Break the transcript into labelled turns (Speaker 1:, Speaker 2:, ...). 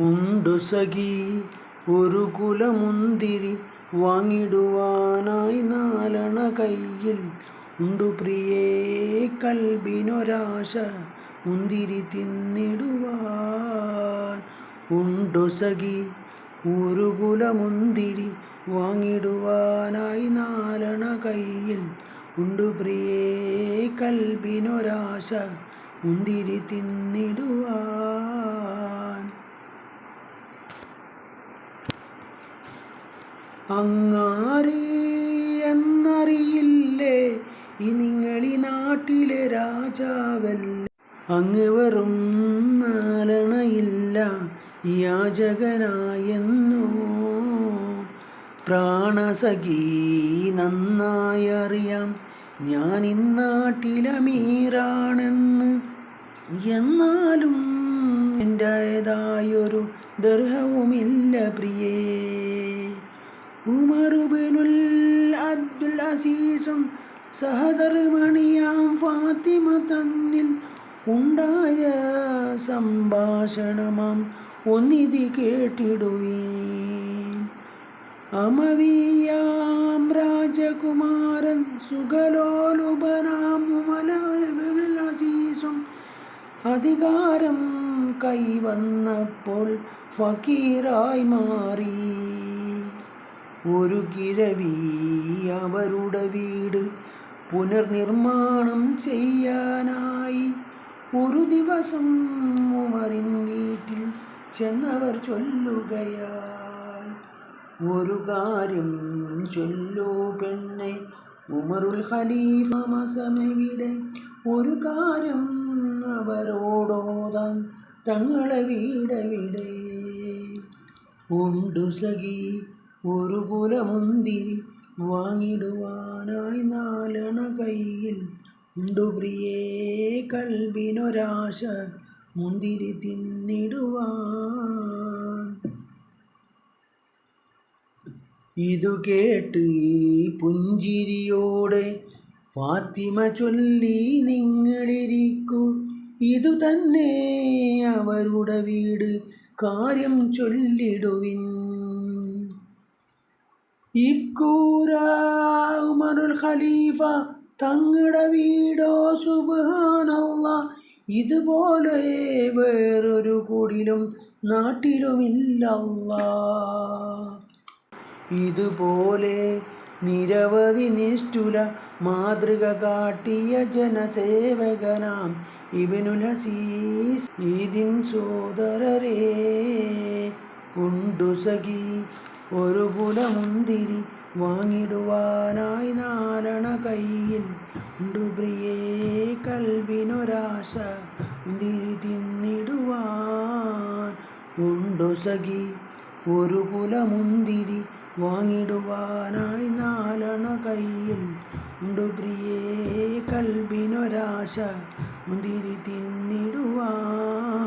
Speaker 1: ഉണ്ടു സഖി ഒരു കുലമുന്തിരി വാങ്ങിടുവാനായി നാലണ കയ്യിൽ. ഉണ്ടു പ്രിയേ കൽബിനൊരാശ മുന്തിരി തിന്നിടുവാൻ. ഉണ്ടു സഖി ഒരു കുലമുന്തിരി വാങ്ങിടുവാനായി നാലണ കയ്യിൽ. ഉണ്ടു പ്രിയേ കൽബിനൊരാശ മുന്തിരി തിന്നിടുവാൻ. അങ്ങാര് എന്നറിയില്ലേ? ഈ നിങ്ങളീ നാട്ടിലെ രാജാവല്ല? അങ്ങ് വെറും നാരണയില്ല യാചകനായെന്നോ? പ്രാണസഖി നന്നായി അറിയാം ഞാൻ ഇന്നാട്ടിലമീറാണെന്ന് എന്നാലും എന്റേതായൊരു ദർഹവുമില്ല പ്രിയേ. ഉമറുബിനുൽ അബ്ദുൽ അസീസും സഹധർമ്മണിയാം ഫാത്തിമ തന്നിൽ ഉണ്ടായ സംഭാഷണമാം ഒന്നിതി കേട്ടിടുവീൻ. അമവിയാം രാജകുമാരൻ സുഖലോലുപനാം ഉമലുൽ അസീസും അധികാരം കൈവന്നപ്പോൾ ഫക്കീറായി മാറി. ഒരു കിഴവി അവരുടെ വീട് പുനർനിർമ്മാണം ചെയ്യാനായി. ഒരു ദിവസം ഉമറിൻ വീട്ടിൽ ചെന്നവർ ചൊല്ലുകയായി. ഒരു കാര്യം ചൊല്ലു പെണ്ണെ ഉമറുൽ ഖലീഫ മസമവിടെ? ഒരു കാര്യം അവരോടോതാൻ തങ്ങളെ വീടവിടെ? ഉണ്ടു സഖി ഒരു കുലമുന്തിരി വാങ്ങിടുവാനായി നാലണ കയ്യിൽ. ഉണ്ടു പ്രിയേ കൽവിനൊരാശ മുന്തിരി തിന്നിടുവാൻ. ഇതു കേട്ട് പുഞ്ചിരിയോടെ ഫാത്തിമ ചൊല്ലി നിങ്ങളിരിക്കൂ. ഇതു തന്നെ അവരുടെ വീട്. കാര്യം ചൊല്ലിടുവിൻ. ഇക്കൂര ഉമറുൽ ഖലീഫ തങ്ങളുടെ വീടോ സുബാനല്ല ഇതുപോലെ വേറൊരു കുടിലും നാട്ടിലുമില്ലല്ല. ഇതുപോലെ നിരവധി നിഷ്ഠുല മാതൃക കാട്ടിയ ജനസേവകനാം ഇവനു ഹസീസ് ഈദിൻ സോദരരേ ഉണ്ടു സഖി ഒരു കുലമുന്തിരി വാങ്ങിടുവാനായി നാരണ കയ്യിൽ. ഉണ്ടു പ്രിയേ കൽവിനൊരാശ മുന്തിരി തിന്നിടുവാൻ. ഉണ്ടു സഖി ഒരു കുലമുന്തിരി വാങ്ങിടുവാനായി നാലണ കയ്യിൽ. ഉണ്ടു പ്രിയേ കൽവിനൊരാശ മുന്തിരി തിന്നിടുവാൻ.